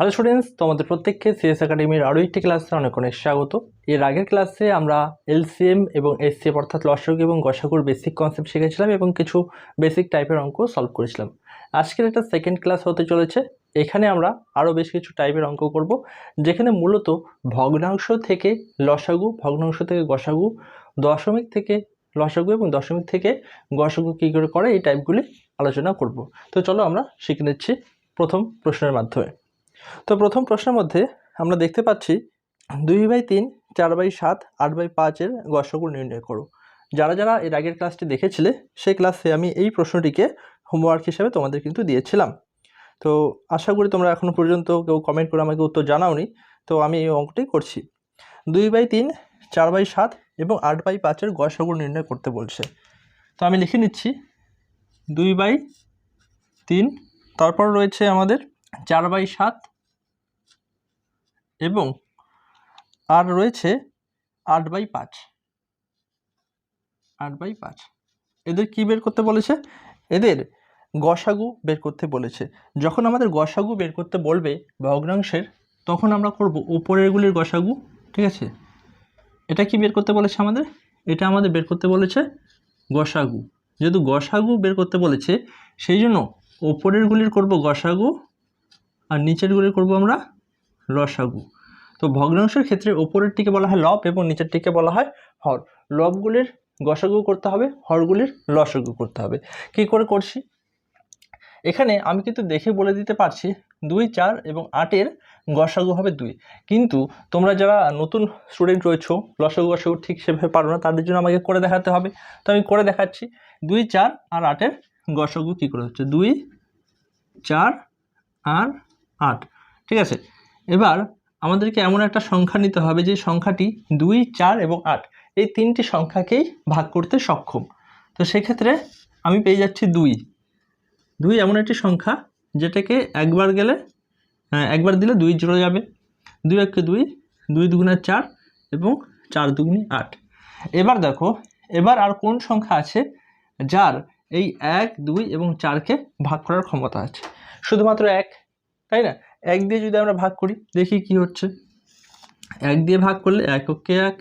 Hello students তোমাদের প্রত্যেককে CS একাডেমির আরও একটি ক্লাসে অনেক অনেক স্বাগত। এর আগের ক্লাসে আমরা এলসিএম এবং এসসিএম অর্থাৎ লসক এবং গসাগুর বেসিক কনসেপ্ট শিখেছিলাম এবং কিছু বেসিক টাইপের অঙ্ক সলভ করেছিলাম। আজকের একটা সেকেন্ড ক্লাস হতে চলেছে। এখানে আমরা আরও বেশ কিছু টাইপের অঙ্ক করব, যেখানে মূলত ভগ্নাংশ থেকে লসাগু, ভগ্নাংশ থেকে গসাগু, দশমিক থেকে লসাগু এবং দশমিক থেকে গসাগু কী করে করে এই টাইপগুলি আলোচনা করব। তো চলো আমরা শিখে নিচ্ছি প্রথম প্রশ্নের মাধ্যমে। তো প্রথম প্রশ্নের মধ্যে আমরা দেখতে পাচ্ছি দুই বাই তিন, চার বাই সাত, আট বাই পাঁচের গসগু নির্ণয় করো। যারা যারা এর আগের ক্লাসটি দেখেছিলে, সেই ক্লাসে আমি এই প্রশ্নটিকে হোমওয়ার্ক হিসেবে তোমাদের কিন্তু দিয়েছিলাম। তো আশা করি তোমরা এখনও পর্যন্ত কেউ কমেন্ট করে আমাকে উত্তর জানাওনি, তো আমি এই অঙ্কটি করছি। দুই বাই তিন, চার বাই সাত এবং আট বাই পাঁচের গসগু নির্ণয় করতে বলছে। তো আমি লিখে নিচ্ছি, দুই বাই তিন, তারপর রয়েছে আমাদের চার বাই সাত এবং আর রয়েছে আট বাই পাঁচ। আট বাই পাঁচ। এদের কি বের করতে বলেছে? এদের গসাগু বের করতে বলেছে। যখন আমাদের গসাগু বের করতে বলবে ভগ্নাংশের তখন আমরা করব উপরেরগুলির গসাগু, ঠিক আছে? এটা কি বের করতে বলেছে আমাদের? এটা আমাদের বের করতে বলেছে গসাগু। যেহেতু গসাগু বের করতে বলেছে, সেই জন্য ওপরেরগুলির করব গসাগু আর নিচেরগুলির করব আমরা লসাগু তো ভগ্নাংশের ক্ষেত্রে ওপরেরটিকে বলা হয় লব এবং নিচেরটিকে বলা হয় হর। লবগুলির গসাগু করতে হবে, হরগুলির লসাগু করতে হবে। কি করে করছি? এখানে আমি কিন্তু দেখে বলে দিতে পারছি দুই, চার এবং আটের গসাগু হবে দুই। কিন্তু তোমরা যারা নতুন স্টুডেন্ট রয়েছো, লসাগু গসাগু ঠিক সেভাবে পারো না, তাদের জন্য আমাকে করে দেখাতে হবে। তো আমি করে দেখাচ্ছি, দুই, চার আর আটের গসাগু কী করে হচ্ছে? দুই, চার আর আট। ঠিক আছে? এবার আমাদেরকে এমন একটা সংখ্যা নিতে হবে যে সংখ্যাটি দুই চার এবং আট। এই তিনটি সংখ্যাকেই ভাগ করতে সক্ষম। তো সেক্ষেত্রে আমি পেয়ে যাচ্ছি দুই। দুই এমন একটি সংখ্যা যেটাকে একবার গেলে হ্যাঁ, একবার দিলে দুই জুড়ে যাবে। দুই একে দুই দুই দুগুণে চার এবং চার দুগুণে আট। এবার দেখো এবার আর কোন সংখ্যা আছে যার এই এক দুই এবং চারকে ভাগ করার ক্ষমতা আছে? শুধুমাত্র এক তাই না? এক দিয়ে যদি আমরা ভাগ করি, দেখি কি হচ্ছে। এক দিয়ে ভাগ করলে এক এককে এক,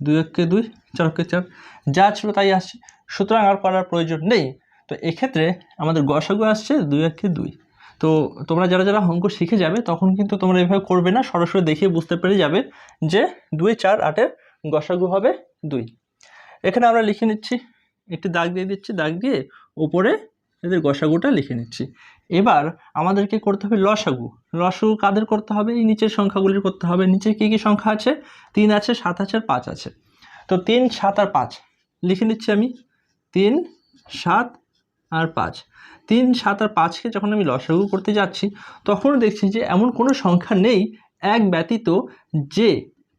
দুই এককে দুই চারকে চার, যা ছিল তাই আসছে। সুতরাং আর করার প্রয়োজন নেই। তো এক্ষেত্রে আমাদের গসাগু আসছে দুই একে দুই। তো তোমরা যারা যারা অঙ্ক শিখে যাবে, তখন কিন্তু তোমরা এভাবে করবে না, সরাসরি দেখে বুঝতে পেরে যাবে যে দুই, চার, আটের গসাগু হবে দুই। এখানে আমরা লিখে নিচ্ছি, একটি দাগ দিয়ে দিচ্ছি, দাগ দিয়ে উপরে এদের গসাগুটা লিখে নিচ্ছি। এবার আমাদেরকে করতে হবে লসাগু। লসাগু কাদের করতে হবে? এই নিচের সংখ্যাগুলির করতে হবে। নিচে কী কী সংখ্যা আছে? তিন আছে, সাত আছে আর পাঁচ আছে। তো তিন, সাত আর পাঁচ লিখে নিচ্ছি আমি। তিন, সাত আর পাঁচ। তিন, সাত আর পাঁচকে যখন আমি লসাগু করতে যাচ্ছি, তখন দেখছি যে এমন কোনো সংখ্যা নেই এক ব্যতীত যে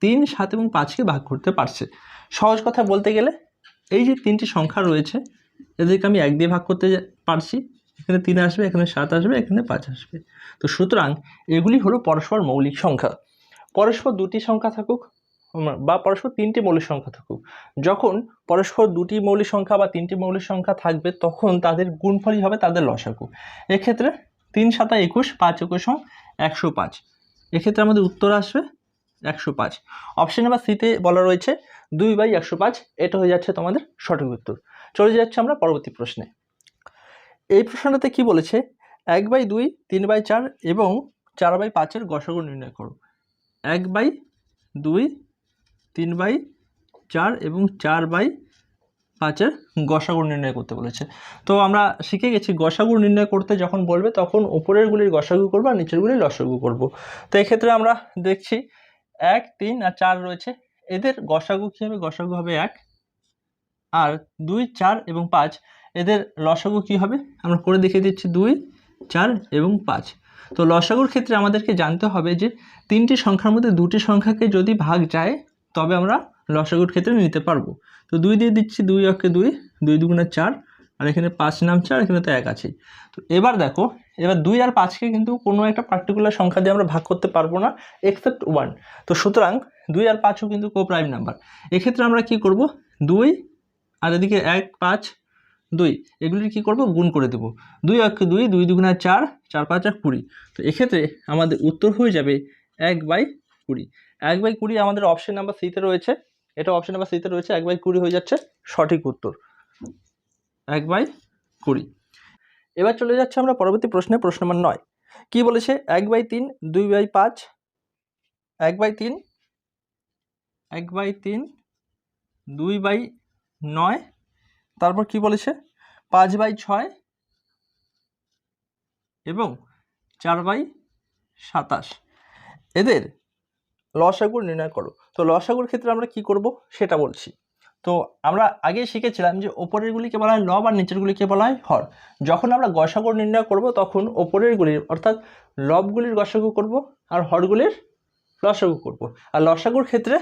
তিন, সাত এবং পাঁচকে ভাগ করতে পারছে। সহজ কথা বলতে গেলে, এই যে তিনটি সংখ্যা রয়েছে, এদেরকে আমি এক দিয়ে ভাগ করতে পারছি। এখানে তিন আসবে, এখানে সাত আসবে, এখানে পাঁচ আসবে। তো সুতরাং এগুলি হলো পরস্পর মৌলিক সংখ্যা। পরস্পর দুটি সংখ্যা থাকুক বা পরস্পর তিনটি মৌলিক সংখ্যা থাকুক। যখন পরস্পর দুটি মৌলিক সংখ্যা বা তিনটি মৌলিক সংখ্যা থাকবে, তখন তাদের গুণফলই হবে তাদের লসাগু এক্ষেত্রে তিন সাতা একুশ, পাঁচ একুশ সং একশো পাঁচ। এক্ষেত্রে আমাদের উত্তর আসবে একশো পাঁচ। অপশানে বা সিতে বলা রয়েছে, দুই বাই একশো পাঁচ, এটা হয়ে যাচ্ছে তোমাদের সঠিক উত্তর। চলে যাচ্ছে আমরা পরবর্তী প্রশ্নে। এই প্রশ্নটাতে কি বলেছে? এক বাই দুই, তিন বাই চার এবং চার বাই পাঁচের গসাগু নির্ণয় করো। এক বাই দুই, তিন বাই চার এবং চার বাই পাঁচের গসাগু নির্ণয় করতে বলেছে। তো আমরা শিখে গেছি, গসাগু নির্ণয় করতে যখন বলবে তখন উপরেরগুলির গসাগু করব আর নিচেরগুলির লসাগু করব। তো এক্ষেত্রে আমরা দেখছি এক, তিন আর চার রয়েছে। এদের গসাগু কী হবে গসাগু হবে এক? আর দুই, চার এবং পাঁচ এদের লসাগু কী হবে? আমরা করে দেখিয়ে দিচ্ছি দুই, চার এবং পাঁচ। তো লসাগুর ক্ষেত্রে আমাদেরকে জানতে হবে যে তিনটি সংখ্যার মধ্যে দুটি সংখ্যাকে যদি ভাগ যায়, তবে আমরা লসাগুর ক্ষেত্রে নিতে পারব। তো দুই দিয়ে দিচ্ছি দুই অক্ষে দুই দুই দুগুণে চার, আর এখানে পাঁচ নাম চার এখানে তো এক আছে। তো এবার দেখো, এবার দুই আর পাঁচকে কিন্তু কোনো একটা পার্টিকুলার সংখ্যা দিয়ে আমরা ভাগ করতে পারব না এক্সেপ্ট ওয়ান তো সুতরাং দুই আর পাঁচও কিন্তু কো প্রাইম নাম্বার এক্ষেত্রে আমরা কি করব? দুই, আর এদিকে এক, পাঁচ দুই, এগুলির কী করব? গুণ করে দেবো। দুই অক্ষে দুই দুই দুগুণা চার চার পাঁচ আর কুড়ি। তো এক্ষেত্রে আমাদের উত্তর হয়ে যাবে এক বাই কুড়ি। এক বাই কুড়ি আমাদের অপশান নাম্বার সিতে রয়েছে। এটা অপশান নাম্বার সিতে রয়েছে, এক বাই কুড়ি হয়ে যাচ্ছে সঠিক উত্তর। এক বাই কুড়ি। এবার চলে যাচ্ছে আমরা পরবর্তী প্রশ্নে, প্রশ্ন নম্বর নয়। কী বলেছে? এক বাই তিন, দুই বাই পাঁচ। এক বাই তিন, এক বাই তিন, দুই বাই নয়। তারপর কি বলেছে পাঁচ বাই ছয় এবং চার বাই সাতাশ। এদের লসাগুর নির্ণয় করো। তো লসাগুর ক্ষেত্রে আমরা কি করব? সেটা বলছি। তো আমরা আগে শিখেছিলাম যে ওপরেরগুলিকে বলা হয় লব আর নিচেরগুলিকে বলা হয় হর। যখন আমরা গসাগুর নির্ণয় করব, তখন ওপরেরগুলির অর্থাৎ লবগুলির গসাগু করব আর হরগুলির লসাগু করব। আর লসাগুর ক্ষেত্রে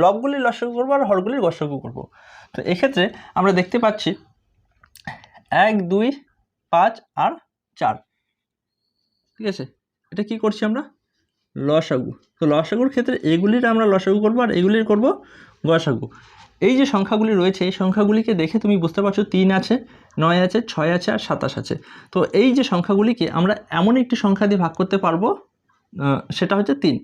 লবগুলির লসাগু করব আর হরগুলির গসাগু করব। তো এক্ষেত্রে আমরা দেখতে পাচ্ছি এক, দুই, পাঁচ আর চার। ঠিক আছে? এটা কি করছি আমরা? লসাগু। তো লসাগুর ক্ষেত্রে এগুলির আমরা লসাগু করব আর এগুলির করব গসাগু। এই যে সংখ্যাগুলি রয়েছে, এই সংখ্যাগুলিকে দেখে তুমি বুঝতে পারছ তিন আছে, নয় আছে, ছয় আছে আর সাতাশ আছে। তো এই যে সংখ্যাগুলিকে আমরা এমন একটি সংখ্যা দিয়ে ভাগ করতে পারব সেটা হচ্ছে তিন।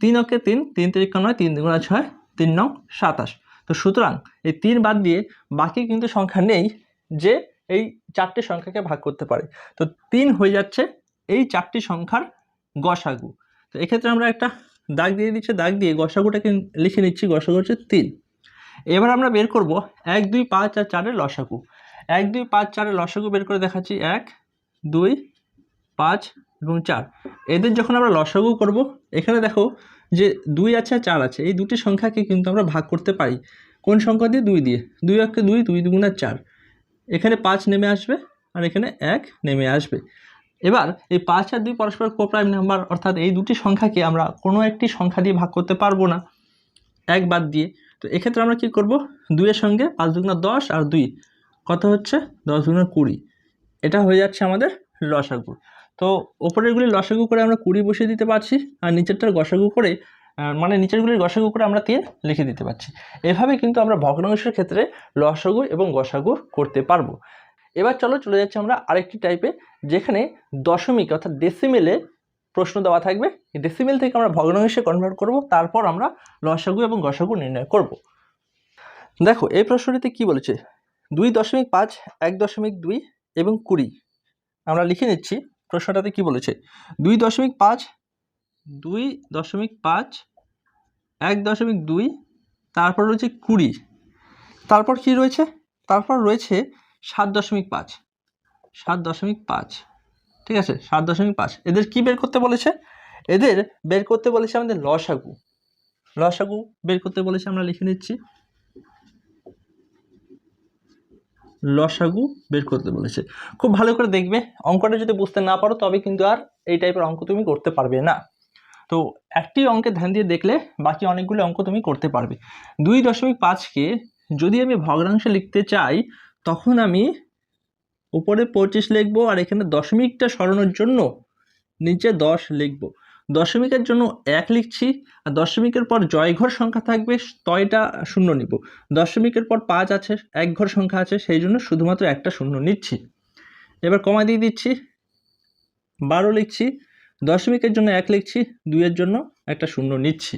তিন অকে তিন তিন তিরিকা নয়, তিন দুগুণা ছয় তিন নং সাতাশ। তো সুতরাং এই তিন বাদ দিয়ে বাকি কিন্তু সংখ্যা নেই যে এই চারটি সংখ্যাকে ভাগ করতে পারে। তো তিন হয়ে যাচ্ছে এই চারটি সংখ্যার গসাগু। তো এক্ষেত্রে আমরা একটা দাগ দিয়ে দিচ্ছি, দাগ দিয়ে গসাগুটাকে লিখে নিচ্ছি, গসাগু হচ্ছে তিন। এবার আমরা বের করব এক, দুই, পাঁচ আর চারের লসাগু। এক, দুই, পাঁচ, চারের লসাগু বের করে দেখাচ্ছি, এক, দুই, পাঁচ এবং চার। এদের যখন আমরা লসাগু করব, এখানে দেখো যে দুই আছে আর চার আছে, এই দুটি সংখ্যাকে কিন্তু আমরা ভাগ করতে পারি। কোন সংখ্যা দিয়ে? দুই দিয়ে। দুই অক্ষে দুই দুই দুগুণা চার। এখানে পাঁচ নেমে আসবে আর এখানে এক নেমে আসবে। এবার এই পাঁচ আর দুই পরস্পর কোপ্রাইম নাম্বার অর্থাৎ এই দুটি সংখ্যাকে আমরা কোনো একটি সংখ্যা দিয়ে ভাগ করতে পারব না। এক বাদ দিয়ে। তো এক্ষেত্রে আমরা কি করব? দুইয়ের সঙ্গে পাঁচ দুগুণা দশ আর দুই। কত হচ্ছে? দশ দুগুণা কুড়ি। এটা হয়ে যাচ্ছে আমাদের লসাগু তো ওপরেরগুলি লসাগু করে আমরা কুড়ি বসিয়ে দিতে পারছি, আর নিচেরটার গসাগু করে মানে নিচেরগুলির গসাগু করে আমরা তিন লিখে দিতে পারছি। এভাবে কিন্তু আমরা ভগ্নাংশের ক্ষেত্রে লসাগু এবং গসাগু করতে পারব। এবার চলো চলে যাচ্ছে আমরা আরেকটি টাইপে যেখানে দশমিক অর্থাৎ ডেসিমেলে প্রশ্ন দেওয়া থাকবে। ডেসিমেল থেকে আমরা ভগ্নাংশে কনভার্ট করব, তারপর আমরা লসাগু এবং গসাগু নির্ণয় করব। দেখো, এই প্রশ্নটিতে কি বলেছে? দুই দশমিক পাঁচ, এক দশমিক দুই এবং কুড়ি। আমরা লিখে নিচ্ছি প্রশ্নটাতে কি বলেছে? দুই দশমিক পাঁচ, দুই দশমিক পাঁচ, এক দশমিক দুই, তারপর রয়েছে কুড়ি। তারপর কি রয়েছে? তারপর রয়েছে সাত দশমিক পাঁচ। সাত দশমিক পাঁচ। ঠিক আছে, সাত দশমিক পাঁচ। এদের কি বের করতে বলেছে? এদের বের করতে বলেছে আমাদের লসাগু। লসাগু বের করতে বলেছে আমরা লিখে নিচ্ছি। লসাগু বের করতে বলেছে। খুব ভালো করে দেখবে, অঙ্কটা যদি বুঝতে না পারো, তবে কিন্তু আর এই টাইপের অঙ্ক তুমি করতে পারবে না। তো একটি অঙ্কে ধ্যান দিয়ে দেখলে বাকি অনেকগুলো অঙ্ক তুমি করতে পারবে। দুই দশমিক পাঁচকে যদি আমি ভগ্নাংশে লিখতে চাই, তখন আমি উপরে পঁচিশ লিখব আর এখানে দশমিকটা সরানোর জন্য নিচে দশ লিখব। দশমিকের জন্য এক লিখছি, আর দশমিকের পর জয় ঘর সংখ্যা থাকবে তয়টা শূন্য নিব। দশমিকের পর পাঁচ আছে, এক ঘর সংখ্যা আছে, সেই জন্য শুধুমাত্র একটা শূন্য নিচ্ছি। এবার কমা দিয়ে দিচ্ছি, বারো লিখছি, দশমিকের জন্য এক লিখছি, দুইয়ের জন্য একটা শূন্য নিচ্ছি।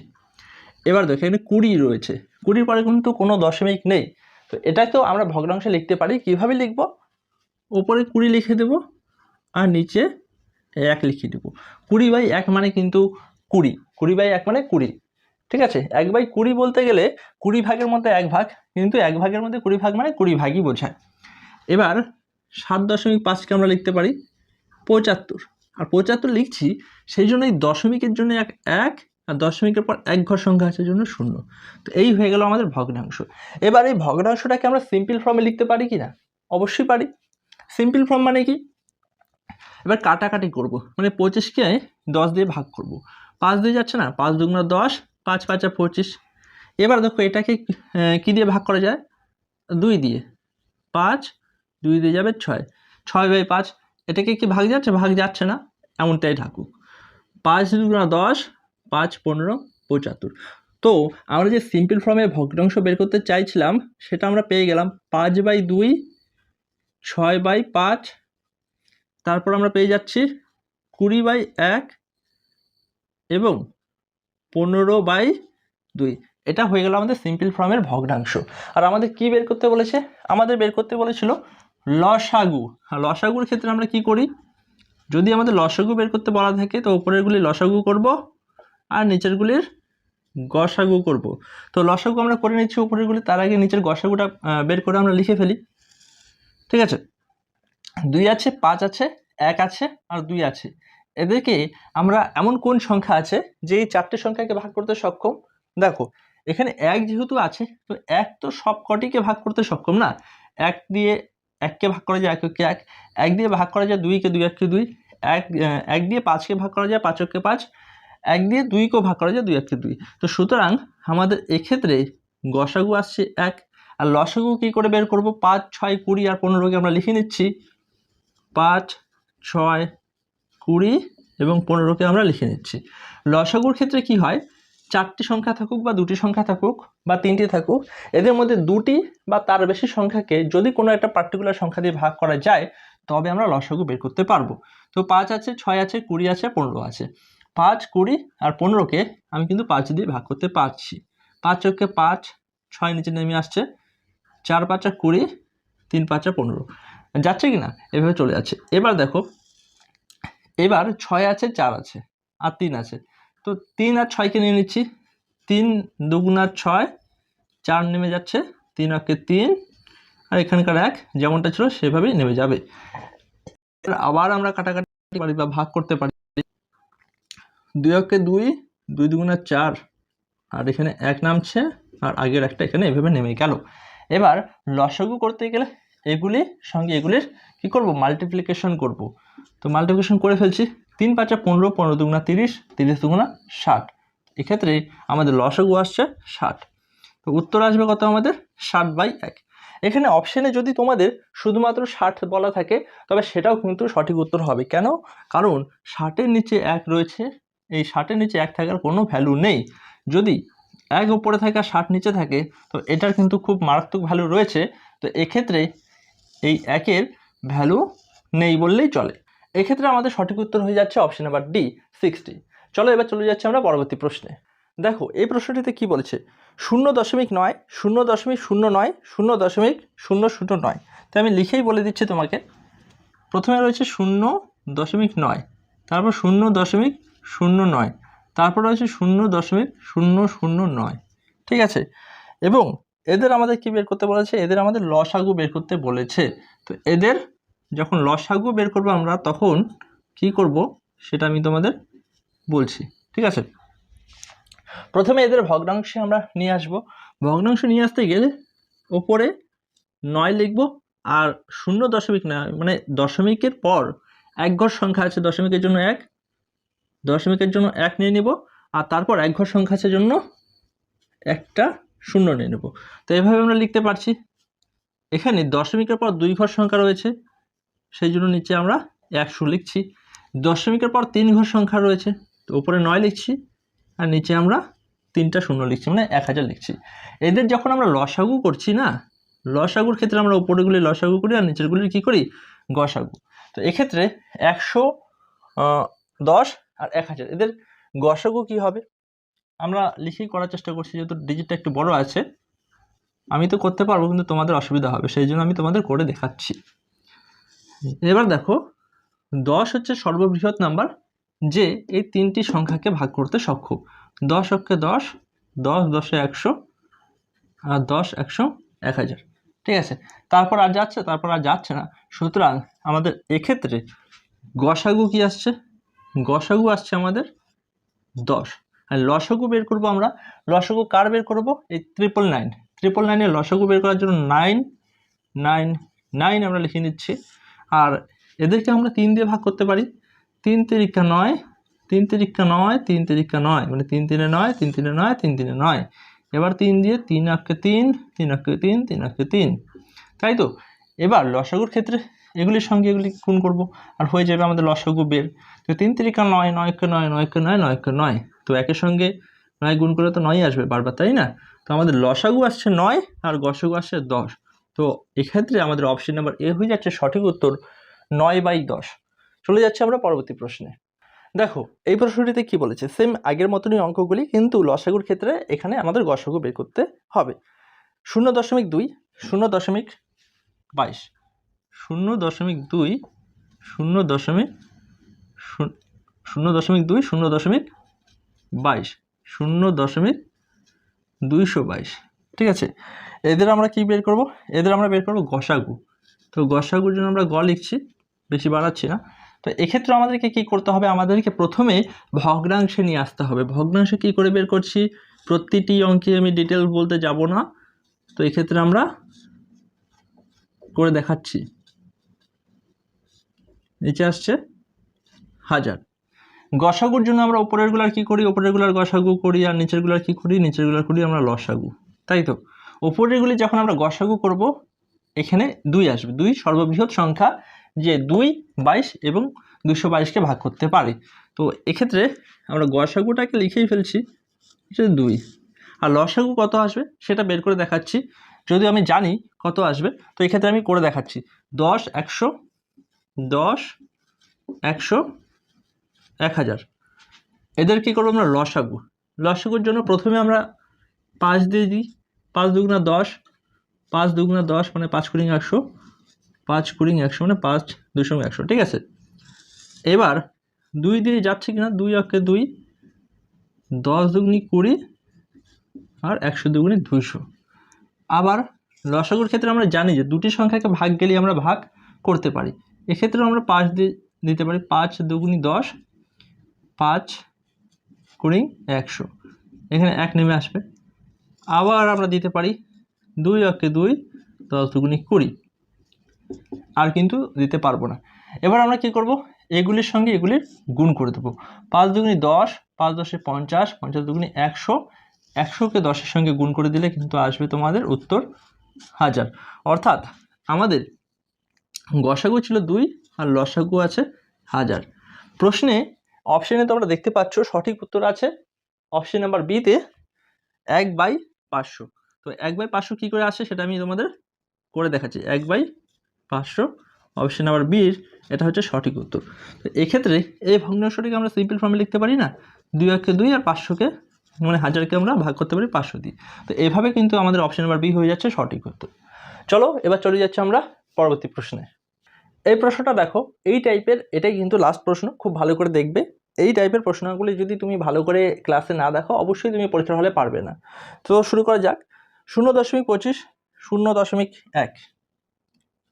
এবার দেখো, এখানে কুড়ি রয়েছে। কুড়ির পরে কিন্তু কোনো দশমিক নেই। তো এটাকেও আমরা ভগ্নাংশে লিখতে পারি। কীভাবে লিখব? ওপরে কুড়ি লিখে দেব, আর নিচে এক লিখে দেবো। কুড়ি বাই এক মানে কিন্তু কুড়ি। কুড়ি বাই এক মানে কুড়ি। ঠিক আছে? এক বাই কুড়ি বলতে গেলে কুড়ি ভাগের মধ্যে এক ভাগ, কিন্তু এক ভাগের মধ্যে কুড়ি ভাগ মানে কুড়ি ভাগই বোঝায়। এবার সাত দশমিক পাঁচকে আমরা লিখতে পারি পঁচাত্তর। আর পঁচাত্তর লিখছি সেই জন্য এই দশমিকের জন্য এক এক, আর দশমিকের পর এক ঘর সংখ্যা আছে জন্য শূন্য। তো এই হয়ে গেল আমাদের ভগ্নাংশ। এবার এই ভগ্নাংশটাকে আমরা সিম্পল ফর্মে লিখতে পারি কি না অবশ্যই পারি। সিম্পল ফর্ম মানে কি? এবার কাটাকাটি করব। মানে পঁচিশকে দশ দিয়ে ভাগ করব। পাঁচ দিয়ে যাচ্ছে না, পাঁচ দুগুণা দশ, পাঁচ পাঁচা পঁচিশ। এবার দেখো এটাকে কি দিয়ে ভাগ করা যায়? দুই দিয়ে। পাঁচ দুই দিয়ে যাবে ছয়। ছয় বাই পাঁচ, এটাকে কি ভাগ যাচ্ছে? ভাগ যাচ্ছে না, এমনটাই থাকুক পাঁচ দুগুণা দশ, পাঁচ পনেরো, পঁচাত্তর। তো আমরা যে সিম্পল ফর্মে ভগ্নাংশ বের করতে চাইছিলাম, সেটা আমরা পেয়ে গেলাম পাঁচ বাই দুই, ছয় বাই পাঁচ তারপর আমরা পেয়ে যাচ্ছি কুড়ি বাই এক এবং পনেরো বাই দুই। এটা হয়ে গেল আমাদের সিম্পল ফর্মের ভগ্নাংশ। আর আমাদের কি বের করতে বলেছে? আমাদের বের করতে বলেছিল লসাগু। লসাগুর ক্ষেত্রে আমরা কি করি? যদি আমাদের লসাগু বের করতে বলা থাকে, তো উপরেরগুলি লসাগু করব আর নিচেরগুলির গসাগু করব। তো লসাগু আমরা করে নিচ্ছি উপরেরগুলি, তার আগে নিচের গসাগুটা বের করে আমরা লিখে ফেলি। ঠিক আছে? দুই আছে, পাঁচ আছে, এক আছে আর দুই আছে। এদেরকে আমরা এমন কোন সংখ্যা আছে যে এই চারটে সংখ্যাকে ভাগ করতে সক্ষম? দেখো, এখানে এক যেহেতু আছে, তো এক তো সব কটিকে ভাগ করতে সক্ষম না? এক দিয়ে এককে ভাগ করা যায়, এককে এক। এক দিয়ে ভাগ করা যায় দুইকে দুই, এককে দুই। এক এক দিয়ে পাঁচকে ভাগ করা যায় পাঁচ, এককে পাঁচ। এক দিয়ে দুইকেও ভাগ করা যায় দুই, এককে দুই। তো সুতরাং আমাদের এক্ষেত্রে গসাগু আসছে এক, আর লসাগু কী করে বের করব? পাঁচ, ছয়, কুড়ি আর পনেরোকে আমরা লিখে নিচ্ছি। পাঁচ, ছয়, কুড়ি এবং পনেরোকে আমরা লিখে নিচ্ছি। লসাগুর ক্ষেত্রে কি হয়? চারটি সংখ্যা থাকুক বা দুটি সংখ্যা থাকুক বা তিনটি থাকুক, এদের মধ্যে দুটি বা তার বেশি সংখ্যাকে যদি কোনো একটা পার্টিকুলার সংখ্যা দিয়ে ভাগ করা যায়, তবে আমরা লসাগু বের করতে পারব। তো পাঁচ আছে, ছয় আছে, কুড়ি আছে, পনেরো আছে। পাঁচ, কুড়ি আর পনেরোকে আমি কিন্তু পাঁচ দিয়ে ভাগ করতে পারছি। পাঁচ চোখে পাঁচ, ছয় নিচে নেমে আসছে, চার পাঁচা কুড়ি, তিন পাঁচা পনেরো। যাচ্ছে কি না এভাবে চলে যাচ্ছে। এবার দেখো, এবার ছয় আছে, চার আছে, আর তিন আছে। তো তিন আর ছয়কে নিয়ে নিচ্ছি। তিন দুগুণা ছয়, চার নেমে যাচ্ছে। তিন অকে তিন, আর এখানকার এক যেমনটা ছিল সেভাবেই নেমে যাবে। আবার আমরা কাটাকাটি পারি বা ভাগ করতে পারি। দুই অকে দুই দুই দুগুণা চার, আর এখানে এক নামছে, আর আগের একটা এখানে এভাবে নেমে গেল। এবার লসাগু করতে গেলে এগুলির সঙ্গে এগুলির কি করব? মাল্টিপ্লিকেশন করব। তো মাল্টিপ্লিকেশন করে ফেলছি। তিন পাঁচা পনেরো পনেরো দুগুণা তিরিশ তিরিশ দুগুণা ষাট। এক্ষেত্রে আমাদের লসাগু আসছে ষাট। তো উত্তর আসবে কত আমাদের? ষাট বাই এক। এখানে অপশানে যদি তোমাদের শুধুমাত্র ষাট বলা থাকে, তবে সেটাও কিন্তু সঠিক উত্তর হবে। কেন? কারণ ষাটের নিচে এক রয়েছে। এই ষাটের নিচে এক থাকার কোনো ভ্যালু নেই। যদি এক উপরে থাকে আর ষাট নিচে থাকে, তো এটার কিন্তু খুব মারাত্মক ভ্যালু রয়েছে। তো এক্ষেত্রে এই একের ভ্যালু নেই বললেই চলে। এক্ষেত্রে আমাদের সঠিক উত্তর হয়ে যাচ্ছে অপশন নাম্বার ডি সিক্সটি চলো এবার চলে যাচ্ছি আমরা পরবর্তী প্রশ্নে। দেখো, এই প্রশ্নটিতে কি বলেছে? শূন্য দশমিক নয়, শূন্য দশমিক শূন্য নয়, শূন্য দশমিক শূন্য শূন্য নয়। তাই আমি লিখেই বলে দিচ্ছি তোমাকে। প্রথমে রয়েছে শূন্য দশমিক নয়, তারপর শূন্য দশমিক শূন্য নয়, তারপর রয়েছে শূন্য দশমিক শূন্য শূন্য নয়। ঠিক আছে? এবং এদের আমাদের কি বের করতে বলেছে? এদের আমাদের লসাগু বের করতে বলেছে। তো এদের যখন লসাগু বের করব আমরা, তখন কি করব? সেটা আমি তোমাদের বলছি। ঠিক আছে? প্রথমে এদের ভগ্নাংশে আমরা নিয়ে আসব। ভগ্নাংশ নিয়ে আসতে গেলে ওপরে নয় লিখব আর শূন্য দশমিক নয় মানে দশমিকের পর এক ঘর সংখ্যা আছে, দশমিকের জন্য এক, দশমিকের জন্য এক নিয়ে নিব আর তারপর এক ঘর সংখ্যা আছে জন্য একটা শূন্য নিয়ে নেব। তো এভাবে আমরা লিখতে পারছি, এখানে দশমিকের পর দুই ঘর সংখ্যা রয়েছে, সেই জন্য নিচে আমরা একশো লিখছি। দশমিকের পর তিন ঘর সংখ্যা রয়েছে, তো উপরে নয় লিখছি, আর নিচে আমরা তিনটা শূন্য লিখছি মানে এক হাজার লিখছি। এদের যখন আমরা লসাগু করছি না, লসাগুর ক্ষেত্রে আমরা উপরেগুলি লসাগু করি আর নিচেরগুলি কী করি? গসাগু। তো এক্ষেত্রে একশো দশ আর এক হাজার, এদের গসাগু কী হবে? আমরা লিখেই করার চেষ্টা করছি, যেহেতু ডিজিটটা একটু বড় আছে। আমি তো করতে পারব, কিন্তু তোমাদের অসুবিধা হবে, সেই জন্য আমি তোমাদের করে দেখাচ্ছি। এবার দেখো, দশ হচ্ছে সর্ববৃহৎ নাম্বার, যে এই তিনটি সংখ্যাকে ভাগ করতে সক্ষম। দশ অক্ষে দশ দশ দশে একশো, আর দশ একশো এক হাজার। ঠিক আছে? তারপর আর যাচ্ছে, তারপর আর যাচ্ছে না। সুতরাং আমাদের এক্ষেত্রে গসাগু কি আসছে? গসাগু আসছে আমাদের দশ। আর লসাগু বের করব আমরা। লসাগু কার বের করব? এই ট্রিপল নাইন ট্রিপল নাইনের লসাগু বের করার জন্য নাইন নাইন নাইন আমরা লিখে নিচ্ছি। আর এদেরকে আমরা তিন দিয়ে ভাগ করতে পারি। তিন তিরিকা নয়, তিন তিরিকা নয়, তিন তিরিকা নয়। মানে তিন তিনে নয়, তিন তিনে নয়, তিন তিনে নয়। এবার তিন দিয়ে তিন আঁকে তিন তিন আঁকে তিন তিন আঁকে তিন। তাই তো? এবার লসাগুর ক্ষেত্রে এগুলির সঙ্গে এগুলি গুণ করব। আর হয়ে যাবে আমাদের লসাগু বের তো তিন তিরিকা নয় নয়কে নয় নয়কে নয় নয়কে নয়। তো একের সঙ্গে নয় গুণ করলে তো নয় আসবে বারবার, তাই না? তো আমাদের লসাগু আসছে নয় আর গসাগু আসছে দশ। তো এক্ষেত্রে আমাদের অপশন নাম্বার এ হয়ে যাচ্ছে সঠিক উত্তর নয় বাই দশ। চলে যাচ্ছে আমরা পরবর্তী প্রশ্নে। দেখো, এই প্রশ্নটিতে কি বলেছে? সেম আগের মতনই অঙ্কগুলি কিন্তু লসাগুর ক্ষেত্রে এখানে আমাদের গসাগু বের করতে হবে। শূন্য দশমিক দুই, শূন্য দশমিক বাইশ। শূন্য দশমিক দুই, শূন্য দশমিক শূন্য- দশমিক দুই, শূন্য দশমিক বাইশ, শূন্য দশমিক দুইশো বাইশ। ঠিক আছে? এদের আমরা কি বের করব? এদের আমরা বের করব গসাগু। তো গসাগুর জন্য আমরা গ লিখছি, বেশি বাড়াচ্ছি না। তো এক্ষেত্রে আমাদেরকে কি করতে হবে? আমাদেরকে প্রথমে ভগ্নাংশে নিয়ে আসতে হবে। ভগ্নাংশে কি করে বের করছি? প্রতিটি অঙ্কে আমি ডিটেল বলতে যাব না। তো এক্ষেত্রে আমরা করে দেখাচ্ছি। নিচে আসছে। হাজার। গসাগুর জন্য আমরা উপরেরগুলার কি করি? উপরেরগুলার গসাগু করি আর নিচেরগুলার কি করি? নিচেরগুলার করি আমরা লসাগু। তাই তো? উপরেরগুলি যখন আমরা গসাগু করব, এখানে দুই আসবে। দুই সর্ববৃহৎ সংখ্যা যে দুই, বাইশ এবং দুশো বাইশকে ভাগ করতে পারে। তো এক্ষেত্রে আমরা গসাগুটাকে লিখেই ফেলছি যে দুই। আর লসাগু কত আসবে? সেটা বের করে দেখাচ্ছি। যদি আমি জানি কত আসবে, তো এক্ষেত্রে আমি করে দেখাচ্ছি। দশ, একশো দশ, একশো, এক হাজার। এদের কী করব আমরা? লসাগু। লসাগুর জন্য প্রথমে আমরা পাঁচ দিয়ে দিই। পাঁচ দুগুণা দশ, পাঁচ দুগুণা দশ মানে পাঁচ কুড়ি একশো, পাঁচ কুড়ি একশো মানে পাঁচ দুশো একশো, ঠিক আছে? এবার দুই দিয়ে যাচ্ছে কিনা? দুই অক্ষে দুই, দশ দুগুনি কুড়ি আর একশো দুগুনি দুইশো। আবার লসাগুর ক্ষেত্রে আমরা জানি যে দুটি সংখ্যাকে ভাগ গেলে আমরা ভাগ করতে পারি। এক্ষেত্রে আমরা পাঁচ দিতে পারি, পাঁচ দুগুনি দশ, পাঁচ কুড়ি একশো। এখানে এক নেমে আসবে। আবার আমরা দিতে পারি দুই অক্ষে দুই দশ দুগুনি কুড়ি। আর কিন্তু দিতে পারব না। এবার আমরা কি করব? এগুলির সঙ্গে এগুলির গুণ করে দেবো। পাঁচ দুগুনি দশ, পাঁচ দশে পঞ্চাশ পঞ্চাশ দুগুনি একশো। একশোকে দশের সঙ্গে গুণ করে দিলে কিন্তু আসবে তোমাদের উত্তর হাজার। অর্থাৎ আমাদের গসাগু ছিল দুই আর লসাগু আছে হাজার। প্রশ্নে অপশানে তোমরা দেখতে পাচ্ছ সঠিক উত্তর আছে অপশন নাম্বার বিতে এক বাই পাঁচশো। তো এক বাই পাঁচশো কী করে আসে সেটা আমি তোমাদের করে দেখাচ্ছি। এক বাই পাঁচশো অপশন নাম্বার বির এটা হচ্ছে সঠিক উত্তর। তো এক্ষেত্রে এই ভগ্নাংশটিকে আমরা সিম্পল ফর্মে লিখতে পারি না? দুই অক্ষে দুই আর পাঁচশোকে মানে হাজারকে আমরা ভাগ করতে পারি পাঁচশো দিয়ে। তো এভাবে কিন্তু আমাদের অপশন নাম্বার বি হয়ে যাচ্ছে সঠিক উত্তর। চলো এবার চলে যাচ্ছে আমরা পরবর্তী প্রশ্নে। এই প্রশ্নটা দেখো, এই টাইপের এটাই কিন্তু লাস্ট প্রশ্ন, খুব ভালো করে দেখবে। এই টাইপের প্রশ্নগুলি যদি তুমি ভালো করে ক্লাসে না দেখো, অবশ্যই তুমি পরীক্ষার হলে পারবে না। তো শুরু করা যাক। শূন্য দশমিক পঁচিশ, শূন্য দশমিক এক।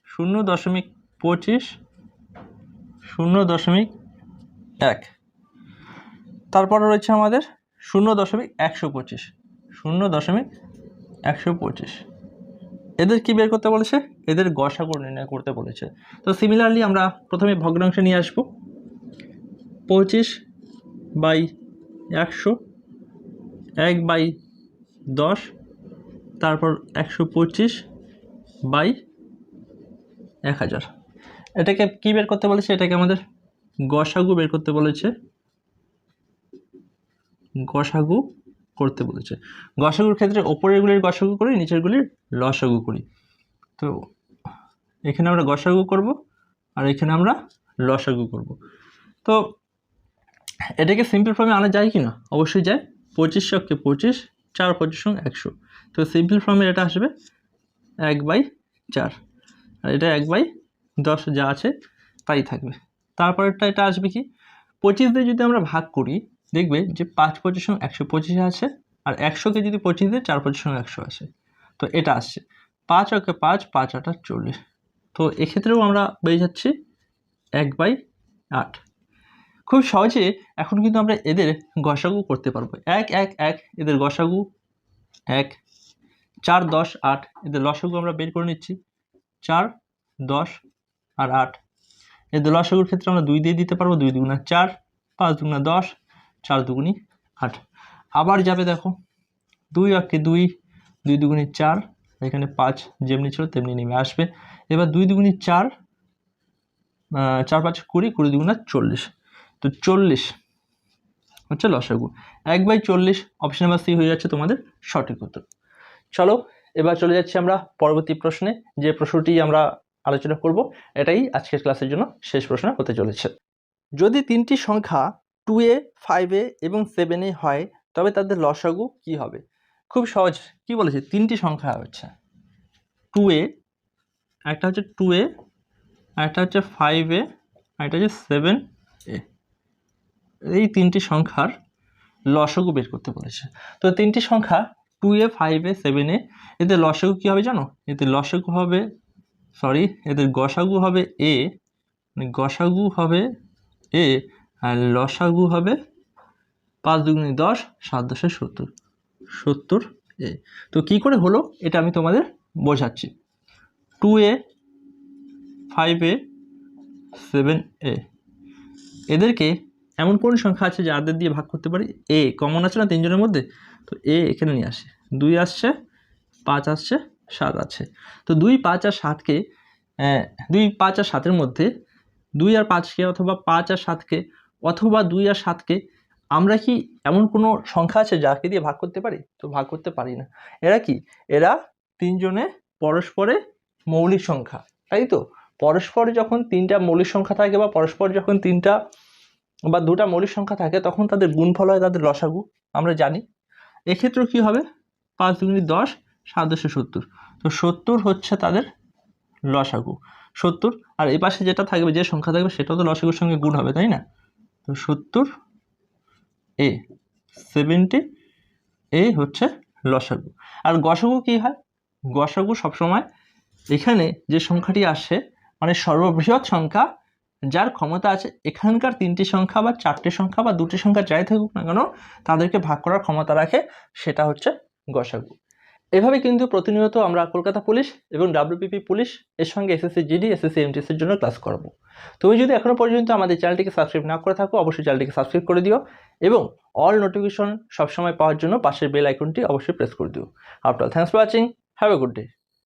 শূন্য দশমিক পঁচিশ, শূন্য দশমিক এক। তারপর রয়েছে আমাদের শূন্য দশমিক একশো পঁচিশ, শূন্য দশমিক একশো পঁচিশ। এদের কি বের করতে বলেছে? এদের গসাগু নির্ণয় করতে বলেছে। তো সিমিলারলি আমরা প্রথমে ভগ্নাংশে নিয়ে আসব। পঁচিশ বাই একশো, এক বাই দশ, তারপর একশো পঁচিশ বাই এক হাজার। এটাকে কি বের করতে বলেছে? এটাকে আমাদের গসাগু বের করতে বলেছে। গসাগু করতে বলেছে। গসাগুর ক্ষেত্রে ওপরেরগুলির গসাগু করি নিচেরগুলির লসাগু করি। তো এখানে আমরা গসাগু করব আর এখানে আমরা লসাগু করব। তো এটাকে সিম্পল ফর্মে আনা যায় কি না? অবশ্যই যায়। পঁচিশ শখকে পঁচিশ, চার পঁচিশ সঙ্গে একশো। তো সিম্পল ফর্মে এটা আসবে এক বাই চার। আর এটা এক বাই দশ যা আছে তাই থাকবে। তারপরেরটা এটা আসবে কি? পঁচিশ দিয়ে যদি আমরা ভাগ করি দেখবে যে পাঁচ পঁচিশ সঙ্গে একশো পঁচিশে আছে আর একশোকে যদি পঁচিশ দিয়ে, চার পঁচিশ সঙ্গে একশো আসে তো এটা আসছে। পাঁচ ওকে পাঁচ পাঁচ আট চল্লিশ। তো এক্ষেত্রেও আমরা পেয়ে যাচ্ছি এক বাই আট। খুব সহজে এখন কিন্তু আমরা এদের গসাগু করতে পারব। এক এক এক, এদের গসাগু। এক, চার, দশ, আট, এদের লসাগু আমরা বের করে নিচ্ছি। চার, দশ আর আট। এদের লসাগুর ক্ষেত্রে আমরা দুই দিয়ে দিতে পারব, দুই দুগুণা চার, পাঁচ দুগুণা দশ চার দুগুণি আট। আবার যাবে দেখো, দুই অক্ষে দুই দুই দুগুণি চার, এখানে পাঁচ যেমনি ছিল তেমনি নেমে আসবে। এবার দুই দুগুণি চার চার পাঁচ কুড়ি কুড়ি দুগুণা চল্লিশ। তো চল্লিশ হচ্ছে লসাগু। এক বাই চল্লিশ অপশন নাম্বার সি হয়ে যাচ্ছে তোমাদের সঠিক উত্তর। চলো, এবার চলে যাচ্ছি আমরা পরবর্তী প্রশ্নে। যে প্রশ্নটি আমরা আলোচনা করব, এটাই আজকের ক্লাসের জন্য শেষ প্রশ্ন হতে চলেছে। যদি তিনটি সংখ্যা টু এ ফাইভ এ এবং সেভেন হয়, তবে তাদের লসাগু কি হবে? খুব সহজ। কি বলেছে? তিনটি সংখ্যা হচ্ছে। টু এ একটা হচ্ছে টু এ একটা হচ্ছে ফাইভ এ একটা হচ্ছে সেভেন এ এই তিনটি সংখ্যার লসাগু বের করতে বলেছে। তো তিনটি সংখ্যা two A five A seven A এদের লসাগু কী হবে জানো? এদের লসাগু হবে সরি এদের গসাগু হবে এ মানে গসাগু হবে এ আর লসাগু হবে পাঁচ দুগুণে দশ, সাত দশে সত্তর। সত্তর? এ, তো কী করে হলো? এটা আমি তোমাদের বোঝাচ্ছি। Two A five A seven A এদেরকে এমন কোন সংখ্যা আছে যে যাদের দিয়ে ভাগ করতে পারি? এ কমন আছে না তিনজনের মধ্যে? তো এ এখানে নিয়ে আসে। দুই আসছে, পাঁচ আসছে, সাত আছে। তো দুই, পাঁচ আর সাতকে দুই, পাঁচ আর সাতের মধ্যে দুই আর পাঁচকে অথবা পাঁচ আর সাতকে অথবা দুই আর সাতকে আমরা কি এমন কোনো সংখ্যা আছে যাকে দিয়ে ভাগ করতে পারি? তো ভাগ করতে পারি না। এরা কি? এরা তিনজনে পরস্পরে মৌলিক সংখ্যা, তাই তো? পরস্পর যখন তিনটা মৌলিক সংখ্যা থাকে বা পরস্পর যখন তিনটা বা দুটা মৌলিক সংখ্যা থাকে, তখন তাদের গুণফল হয় তাদের লসাগু আমরা জানি। এক্ষেত্রে কী হবে? পাঁচ দুগুণি দশ, সাত সত্তর। তো সত্তর হচ্ছে তাদের লসাগু সত্তর, আর এই পাশে যেটা থাকবে, যে সংখ্যা থাকবে, সেটাও তো লসাগুর সঙ্গে গুণ হবে, তাই না? তো সত্তর এ সেভেন্টি এ হচ্ছে লসাগু। আর গসাগু কী হয়? গসাগু সবসময় এখানে যে সংখ্যাটি আসে মানে সর্ববৃহৎ সংখ্যা, যার ক্ষমতা আছে এখানকার তিনটি সংখ্যা বা চারটি সংখ্যা বা দুটি সংখ্যা যাই থাকুক না কেন, তাদেরকে ভাগ করার ক্ষমতা রাখে, সেটা হচ্ছে গসাগু। এভাবে কিন্তু প্রতিনিয়ত আমরা কলকাতা পুলিশ এবং ডাব্লিউপিপি পুলিশ এর সঙ্গে এসএসসি জিডি এসএসসি এমটিএসের জন্য ক্লাস করাবো। তুমি যদি এখনও পর্যন্ত আমাদের চ্যানেলটিকে সাবস্ক্রাইব না করে থাকো, অবশ্যই চ্যানেলটিকে সাবস্ক্রাইব করে দিও এবং অল নোটিফিকেশন সবসময় পাওয়ার জন্য পাশের বেল আইকনটি অবশ্যই প্রেস করে দিও। After thanks for watching have a good day